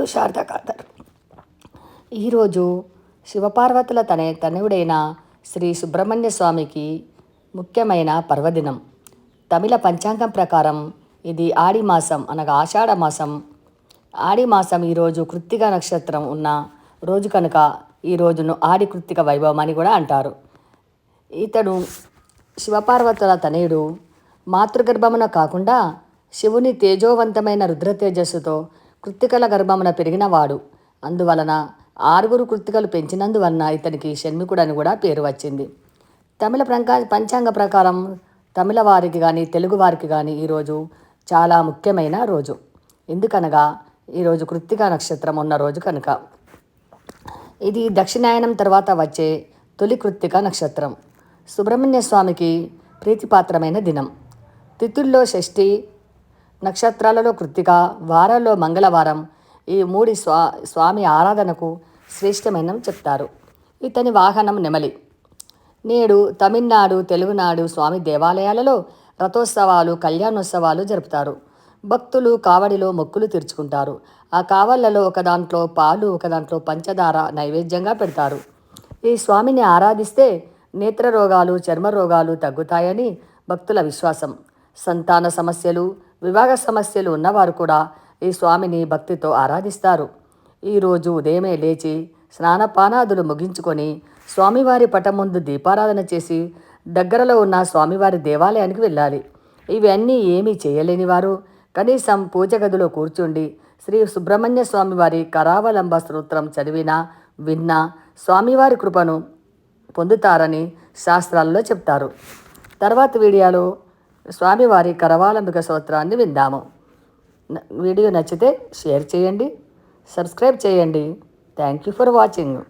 To Sharada Khader ఈరోజు శివపార్వతుల తన తనయుడైన శ్రీ సుబ్రహ్మణ్య స్వామికి ముఖ్యమైన పర్వదినం. తమిళ పంచాంగం ప్రకారం ఇది ఆడి మాసం అనగా ఆషాఢ మాసం. ఆడి మాసం ఈరోజు కృత్తిక నక్షత్రం ఉన్న రోజు కనుక ఈ రోజును ఆడి కృత్తిక వైభవం అని కూడా అంటారు. ఇతడు శివపార్వతుల తనయుడు మాతృగర్భమున కాకుండా శివుని తేజోవంతమైన రుద్రతేజస్సుతో కృత్తికల గర్భమున పెరిగినవాడు. అందువలన ఆరుగురు కృత్తికలు పెంచినందువలన ఇతనికి షణ్మికుడు అని కూడా పేరు వచ్చింది. తమిళ ప్రంకా పంచాంగ ప్రకారం తమిళ వారికి కానీ తెలుగు వారికి కానీ ఈరోజు చాలా ముఖ్యమైన రోజు. ఎందుకనగా ఈరోజు కృత్తిక నక్షత్రం ఉన్న రోజు కనుక. ఇది దక్షిణాయనం తర్వాత వచ్చే తొలి కృత్తిక నక్షత్రం. సుబ్రహ్మణ్య స్వామికి ప్రీతిపాత్రమైన దినం. తిథుల్లో షష్ఠి నక్షత్రాలలో కృత్తిక వారాల్లో మంగళవారం ఈ మూడి స్వా స్వామి ఆరాధనకు శ్రేష్టమైన చెప్తారు. ఇతని వాహనం నెమలి. నేడు తమిళనాడు తెలుగునాడు స్వామి దేవాలయాలలో రథోత్సవాలు కళ్యాణోత్సవాలు జరుపుతారు. భక్తులు కావడిలో మొక్కులు తీర్చుకుంటారు. ఆ కావళ్ళలో ఒక దాంట్లో పాలు ఒక దాంట్లో పంచదార నైవేద్యంగా పెడతారు. ఈ స్వామిని ఆరాధిస్తే నేత్ర రోగాలు చర్మ రోగాలు తగ్గుతాయని భక్తుల విశ్వాసం. సంతాన సమస్యలు వివాహ సమస్యలు ఉన్నవారు కూడా ఈ స్వామిని భక్తితో ఆరాధిస్తారు. ఈరోజు ఉదయమే లేచి స్నానపానాదులు ముగించుకొని స్వామివారి పటం ముందు దీపారాధన చేసి దగ్గరలో ఉన్న స్వామివారి దేవాలయానికి వెళ్ళాలి. ఇవన్నీ ఏమీ చేయలేని వారు కనీసం పూజ గదిలో కూర్చుండి శ్రీ సుబ్రహ్మణ్య స్వామివారి కరావలంబ స్తోత్రం చదివినా విన్నా స్వామివారి కృపను పొందుతారని శాస్త్రాల్లో చెప్తారు. తర్వాత వీడియోలో స్వామివారి కరవాలంబిక స్తోత్రాన్ని విందాము. వీడియో నచ్చితే షేర్ చేయండి సబ్స్క్రైబ్ చేయండి. Thank you for watching.